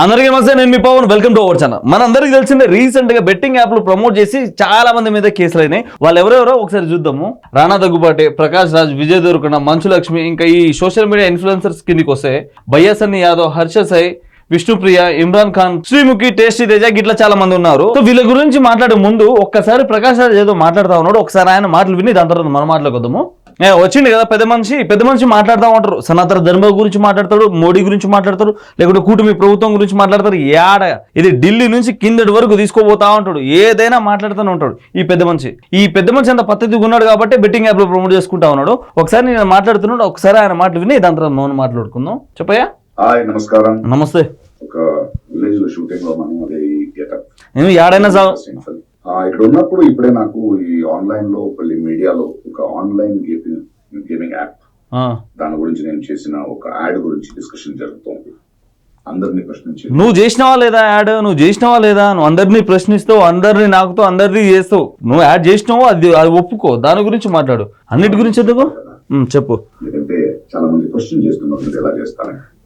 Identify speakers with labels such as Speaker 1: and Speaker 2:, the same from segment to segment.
Speaker 1: అందరికీ నమస్తే నేను మీ Pavan. Welcome to our channel మనందరికీ తెలిసిందే రీసెంట్గా బెట్టింగ్ యాప్లు ప్రమోట్ చేసి చాలా మంది మీద కేసులు అయినాయి. వాళ్ళు ఎవరెవరో ఒకసారి చూద్దాము. రాణా దగ్గుబాటి ప్రకాష్ రాజ్ విజయ్ దొరకన మంచు లక్ష్మి ఇంకా ఈ సోషల్ మీడియా ఇన్ఫ్లుయెన్సర్స్ కిందికి వస్తే బయ్యాసన్ని యాదవ్ హర్ష సాయి విష్ణుప్రియ ఇమ్రాన్ ఖాన్ శ్రీముఖి టేస్టీ తేజ గిట్లా చాలా మంది ఉన్నారు. సో వీళ్ళ గురించి మాట్లాడే ముందు ఒక్కసారి ప్రకాష్ రాజ్ ఏదో మాట్లాడుతా ఉన్నాడు. ఒకసారి ఆయన మాటలు విని దాని తర్వాత మనం మాట్లాడుకుందాము వచ్చింది కదా పెద్ద మనిషి. పెద్ద మనిషి మాట్లాడుతూ ఉంటారు. సనాతన ధర్మ గురించి మాట్లాడతాడు మోడీ గురించి మాట్లాడతారు లేకుంటే కూటమి ప్రభుత్వం గురించి మాట్లాడతారు యాడ ఇది ఢిల్లీ నుంచి కిందటి వరకు తీసుకోబోతా ఉంటాడు. ఏదైనా మాట్లాడుతూనే ఉంటాడు ఈ పెద్ద మనిషి. ఈ పెద్ద మనిషి అంత పద్ధతిగా ఉన్నాడు కాబట్టి బెట్టింగ్ యాప్లో ప్రమోట్ చేసుకుంటా ఉన్నాడు. ఒకసారి నేను మాట్లాడుతున్నాడు ఒకసారి ఆయన మాటలు విని దాని తర్వాత మనం మాట్లాడుకుందాం. చెప్పయ్యా?
Speaker 2: నమస్కారం.
Speaker 1: నమస్తే.
Speaker 2: ఒక విలేజ్లో షూటింగ్లో మనం అదే గెటప్
Speaker 1: నేను ఏడైనా సాగు
Speaker 2: ఇక్కడ ఉన్నప్పుడు ఇప్పుడే నాకు ఈ ఆన్లైన్లో మళ్ళీ మీడియాలో ఒక ఆన్లైన్ గేమింగ్ గేమింగ్ యాప్. దాని గురించి నేను చేసిన ఒక యాడ్ గురించి డిస్కషన్ జరుగుతోంది. అందరినీ ప్రశ్నించి
Speaker 1: నువ్వు చేసినావా లేదా యాడ్ నువ్వు చేసినావా లేదా? నువ్వు అందరినీ ప్రశ్నిస్తావు అందరినీ నాకుతో అందరినీ చేస్తావు. నువ్వు యాడ్ చేసినావు అది అది ఒప్పుకో. దాని గురించి మాట్లాడు. అన్నిటి గురించి ఎందుకు? చెప్పు.
Speaker 2: ఎందుకంటే చాలా మంది క్వశ్చన్ చేస్తున్నారు ఎలా ఒక-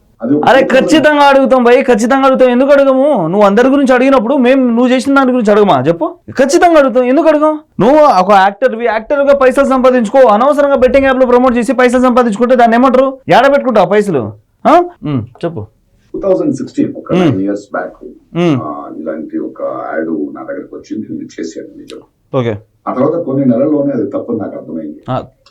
Speaker 1: అరే ఖచ్చితంగా అడుగుతాం భయ్ ఖచ్చితంగా అడుగుతాం. ఎందుకు అడగము? నువ్వు అందరి గురించి అడిగినప్పుడు మేము నువ్వు చేసిన దాని గురించి అడగమా? చెప్పు. ఖచ్చితంగా అడుగుతాం. ఎందుకు అడగం నువ్వు ఒక యాక్టర్ యాక్టర్గా పైసలు సంపాదించుకో. అనవసరంగా బెట్టింగ్ యాప్లో ప్రమోట్ చేసి పైసలు సంపాదించుకుంటే దాన్ని ఏమంటారు? ఏడ పెట్టుకుంటావు పైసలు చెప్పు.
Speaker 2: 2016 ఒక. Nine years back
Speaker 1: Hmm.
Speaker 2: ఇలాంటి ఒక యాడ్ నా దగ్గరకు వచ్చింది. నేను చేశాను. నిజం.
Speaker 1: ఓకే.
Speaker 2: ఆ తర్వాత కొన్ని నెలల్లోనే అది తప్పని నాకు అర్థమైంది.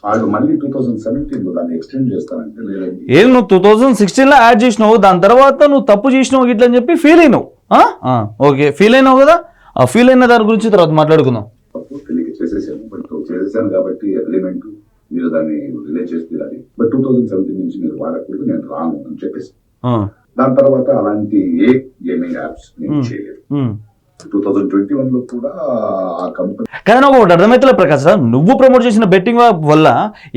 Speaker 2: వాళ్ళు మళ్ళీ టూ థౌసండ్ సెవెంటీన్లో దాన్ని ఎక్స్టెండ్ చేస్తానంటే లేదండి
Speaker 1: ఏం నువ్వు టూ థౌజండ్ సిక్స్టీన్లో యాడ్ చేసినావు దాని తర్వాత నువ్వు తప్పు చేసినావు ఇట్లా అని చెప్పి ఫీల్ అయినావు. ఆ? ఆ, ఓకే ఫీల్ అయినావు కదా? ఆ ఫీల్ అయిన దాని గురించి తర్వాత మాట్లాడుకుందాం.
Speaker 2: తప్పు తెలియక చేసేసాను. బట్ చేసేసాను కాబట్టి ఎలిమెంట్ మీరు దాన్ని రిలే చేసి బట్ టూ థౌసండ్ సెవెంటీన్ నుంచి మీరు వాడకూడదు నేను రాను అని చెప్పేసి.
Speaker 1: ఆ,
Speaker 2: దాని తర్వాత అలాంటి ఏ గేమింగ్ యాప్స్ నేను. చేయలేదు. టూ థౌసండ్ ట్వంటీ కూడా ఆ కంపెనీ
Speaker 1: కానీ నాకు ఒకటి అర్థమవుతలే ప్రకాశ్ సార్ నువ్వు ప్రమోట్ చేసిన బెట్టింగ్ వల్ల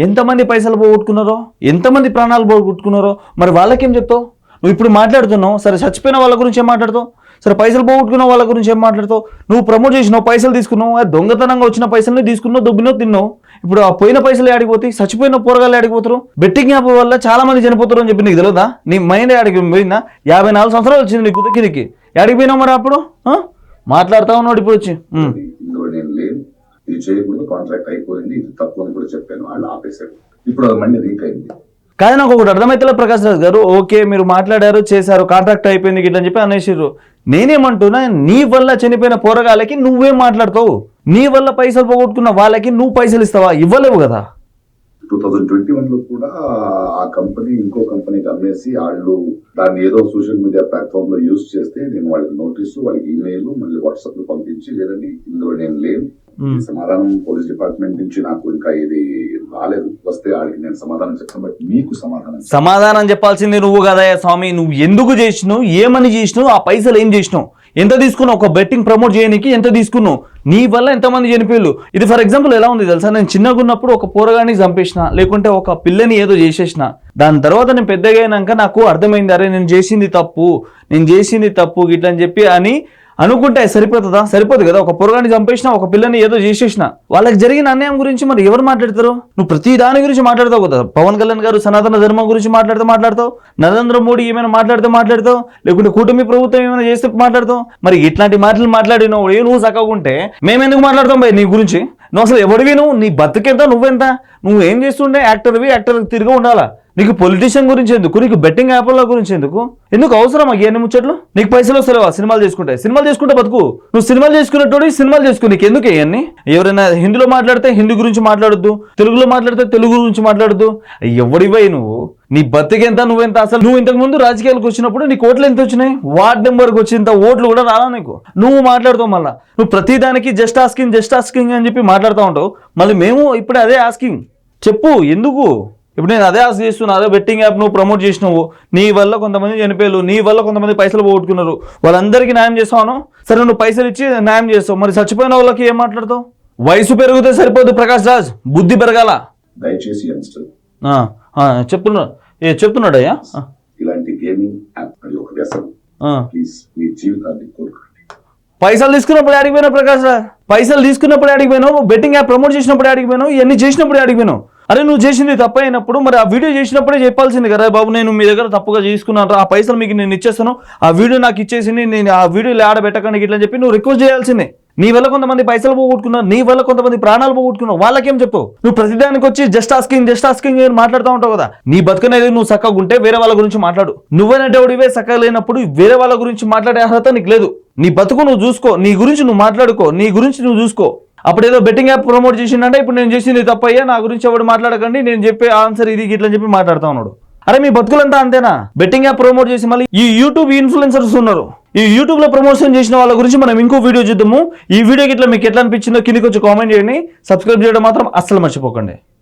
Speaker 1: ఎంతమంది పైసలు పోగొట్టుకున్నారో ఎంతమంది ప్రాణాలు పోగొట్టుకున్నారో మరి వాళ్ళకేం చెప్తావు? నువ్వు ఇప్పుడు మాట్లాడుతున్నావు సరే చచ్చిపోయిన వాళ్ళ గురించి ఏం మాట్లాడతావు? సరే పైసలు పోగొట్టుకున్న వాళ్ళ గురించి ఏం మాట్లాడతావు? నువ్వు ప్రమోట్ చేసినావు పైసలు తీసుకున్నావు దొంగతనంగా వచ్చిన పైసల్ని తీసుకున్నావు దుబ్బినో తిన్నావు. ఇప్పుడు ఆ పోయిన పైసలు ఆడిపోతాయి చచ్చిపోయిన పోరగాళ్ళు ఆడిపోతారు బెట్టింగ్ యాప్ వల్ల చాలా మంది చనిపోతారు అని చెప్పి నీకు తెలియదా నీ మైండ్ ఆడికి పోయిందా? యాభై నాలుగు సంవత్సరాలు వచ్చింది నీ గుద్దకిరికి ఆడికి పోయినావు మరి అప్పుడు? మాట్లాడుతా ఉన్నాడు ఇప్పుడు వచ్చి.
Speaker 2: ఇది చేయకూడదు కాంట్రాక్ట్ అయిపోయింది. ఇది తప్పు అని కూడా చెప్పాను. వాళ్ళు ఆపేశారు. ఇప్పుడు అది మళ్ళీ రీక్ అయింది.
Speaker 1: కానీ నాకు ఒకటి అర్థమైతే ప్రకాష్ రాజ్ గారు ఓకే మీరు మాట్లాడారు చేశారు కాంట్రాక్ట్ అయిపోయింది గిట్ల అని చెప్పి అనేసిర్రు. నేనేమంటున్నా నీ వల్ల చనిపోయిన పోరగాళ్ళకి నువ్వేం మాట్లాడతావు. నీ వల్ల పైసలు పోగొట్టుకున్న వాళ్ళకి నువ్వు పైసలు ఇస్తావా? ఇవ్వలేవు కదా.
Speaker 2: టూ థౌజండ్ ట్వంటీ వన్లో కూడా ఆ కంపెనీ ఇంకో కంపెనీకి అమ్మేసి వాళ్ళు దాన్ని ఏదో సోషల్ మీడియా ప్లాట్ఫామ్లో యూజ్ చేస్తే నేను వాళ్ళకి నోటీసు వాళ్ళకి ఈమెయిల్ మళ్ళీ వాట్సాప్లో పంపించి లేదండి ఇందులో నేను లేను. సమాధానం పోలీస్ డిపార్ట్మెంట్ నుంచి నాకు ఇంకా ఇది రాలేదు. వస్తే వాళ్ళకి నేను సమాధానం చెప్తాను బట్ మీకు సమాధానం.
Speaker 1: సమాధానం చెప్పాల్సింది నువ్వు కదా స్వామి. నువ్వు ఎందుకు చేసినావు? ఏమని చేసినావు? ఆ పైసలు ఏం చేసినావు? ఎంత తీసుకున్నావు? ఒక బెట్టింగ్ ప్రమోట్ చేయడానికి ఎంత తీసుకున్నావు? నీ వల్ల ఎంతమంది చనిపోయారు ఇది ఫర్ ఎగ్జాంపుల్ ఎలా ఉంది తెలుసా? నేను చిన్నగా ఉన్నప్పుడు ఒక పోరగాన్ని చంపేసిన లేకుంటే ఒక పిల్లని ఏదో చేసేసిన. దాని తర్వాత నేను పెద్దగా అయినాక నాకు అర్థమైంది అరే నేను చేసింది తప్పు నేను చేసింది తప్పు గిట్ల అని చెప్పి అని అనుకుంటే సరిపోతుందా? సరిపోదు కదా. ఒక పొరగాన్ని చంపేసిన ఒక పిల్లని ఏదో చేసేసిన వాళ్ళకి జరిగిన అన్యాయం గురించి మరి ఎవరు మాట్లాడతారు? నువ్వు ప్రతి దాని గురించి మాట్లాడతావు కదా. పవన్ కళ్యాణ్ గారు సనాతన ధర్మం గురించి మాట్లాడితే మాట్లాడతావు. నరేంద్ర మోడీ ఏమైనా మాట్లాడితే మాట్లాడతావు? లేకుంటే కూటమి ప్రభుత్వం ఏమైనా చేస్తే మాట్లాడతావు? మరి ఇట్లాంటి మాటలు మాట్లాడినావు ఏ నువ్వు చక్కకుంటే మేమెందుకు మాట్లాడతాం భయ్ నీ గురించి? నువ్వు అసలు ఎవడివి నువ్వు? నీ బతుకెంత? నువ్వెంత? నువ్వు ఏం చేస్తుండే? యాక్టర్వి యాక్టర్ తిరిగి ఉండాలా? నీకు పొలిటీషియన్ గురించి ఎందుకు? నీకు బెట్టింగ్ యాప్ల గురించి ఎందుకు? ఎందుకు అవసరం ఇవన్నీ ముచ్చట్లు? నీకు పైసలు వస్తలేవా? సినిమాలు చేసుకుంటాయి సినిమాలు చేసుకుంటే బతుకు. నువ్వు సినిమాలు చేసుకునేటోడి సినిమాలు చేసుకుని నీకు ఎందుకు ఇవన్నీ ఎవరైనా హిందీలో మాట్లాడితే హిందీ గురించి మాట్లాడద్దు తెలుగులో మాట్లాడితే తెలుగు గురించి మాట్లాడద్దు. ఎవడివై నువ్వు? నీ బతికెంత నువ్వెంత? అసలు నువ్వు ఇంతకు ముందు రాజకీయాలకు వచ్చినప్పుడు నీ ఓట్లు ఎంత వచ్చినాయి? వార్డ్ నెంబర్కి వచ్చినంత ఓట్లు కూడా రాలా నీకు? నువ్వు మాట్లాడుతావు మళ్ళా. నువ్వు ప్రతిదానికి జస్ట్ ఆస్కింగ్ జస్ట్ ఆస్కింగ్ అని చెప్పి మాట్లాడుతూ ఉంటావు. మళ్ళీ మేము ఇప్పుడే అదే ఆస్కింగ్ చెప్పు ఎందుకు? ఇప్పుడు నేను అదే ఆశ చేస్తున్నా అదే బెట్టింగ్ యాప్ నువ్వు ప్రమోట్ చేసినావు. నీ వల్ల కొంతమంది చనిపోయారు నీ వల్ల కొంతమంది పైసలు పోగొట్టుకున్నారు. వాళ్ళందరికీ న్యాయం చేస్తాను సరే నువ్వు పైసలు ఇచ్చి న్యాయం చేస్తావు. మరి చచ్చిపోయిన వాళ్ళకి ఏం మాట్లాడతావు? వయసు పెరిగితే సరిపోదు ప్రకాష్ రాజ్ బుద్ధి పెరగాల.
Speaker 2: దయచేసి
Speaker 1: చెప్తున్నా ఏ చెప్తున్నాడయ్యా ఆ,
Speaker 2: ఇలాంటి గేమింగ్ యాప్ అది ఒక వ్యసనం
Speaker 1: ఆ.
Speaker 2: ప్లీజ్ మీ జీవితాన్ని కోరుకోండి
Speaker 1: పైసలు తీసుకున్నప్పుడు ఆడికి పోయినావు ప్రకాష్ రాజ్. పైసలు తీసుకున్నప్పుడు ఆడికి పోయినావు బెట్టింగ్ యాప్ ప్రమోట్ చేసినప్పుడు ఆడికి పోయినావు ఇవన్నీ చేసినప్పుడు ఆడికి పోయినావు. అరే నువ్వు చేసింది తప్పు అయినప్పుడు మరి ఆ వీడియో చేసినప్పుడే చెప్పాల్సింది కదా బాబు నేను మీ దగ్గర తప్పుగా చేసుకున్నాను ఆ పైసలు మీకు నేను ఇచ్చేస్తాను ఆ వీడియో నాకు ఇచ్చేసింది నేను ఆ వీడియోలో ఆడబెట్టకండి ఇట్లా చెప్పి నువ్వు రిక్వెస్ట్ చేయాల్సిందే. నీ వల్ల కొంతమంది పైసలు పోగొట్టుకున్నావు నీ వల్ల కొంతమంది ప్రాణాలు పోగొట్టుకున్నావు వాళ్ళకేం చెప్పు? నువ్వు ప్రతిదానికి వచ్చి జస్ట్ ఆస్కింగ్ జస్ట్ ఆస్కింగ్ మాట్లాడుతూ ఉంటావు కదా. నీ బతుకనేది నువ్వు చక్కగా ఉంటే వేరే వాళ్ళ గురించి మాట్లాడు. నువ్వనేటోడివే చక్కగా లేనప్పుడు వేరే వాళ్ళ గురించి మాట్లాడే అర్హత నీకు లేదు. నీ బతుకు నువ్వు చూసుకో నీ గురించి నువ్వు మాట్లాడుకో నీ గురించి నువ్వు చూసుకో. అప్పుడు ఏదో బెట్టింగ్ యాప్ ప్రమోట్ చేసిండంటే ఇప్పుడు నేను చేసింది తప్పయ్యా నా గురించి ఎవరు మాట్లాడకండి నేను చెప్పే ఆన్సర్ ఇది ఇట్లా చెప్పి మాట్లాడుతా ఉన్నాడు. అరే మీ బతుకులంతా అంతేనా? బెట్టింగ్ యాప్ ప్రమోట్ చేసి మళ్ళీ ఈ యూట్యూబ్ ఇన్ఫ్లుయెన్సర్స్ ఉన్నారు. ఈ యూట్యూబ్లో ప్రమోషన్ చేసిన వాళ్ళ గురించి మనం ఇంకో వీడియో చూద్దాము. ఈ వీడియోకి ఇట్లా మీకు ఎట్లా అనిపించిందో కిందకి వచ్చి కామెంట్ చేయండి. సబ్స్క్రైబ్ చేయడం మాత్రం అస్సలు మర్చిపోకండి.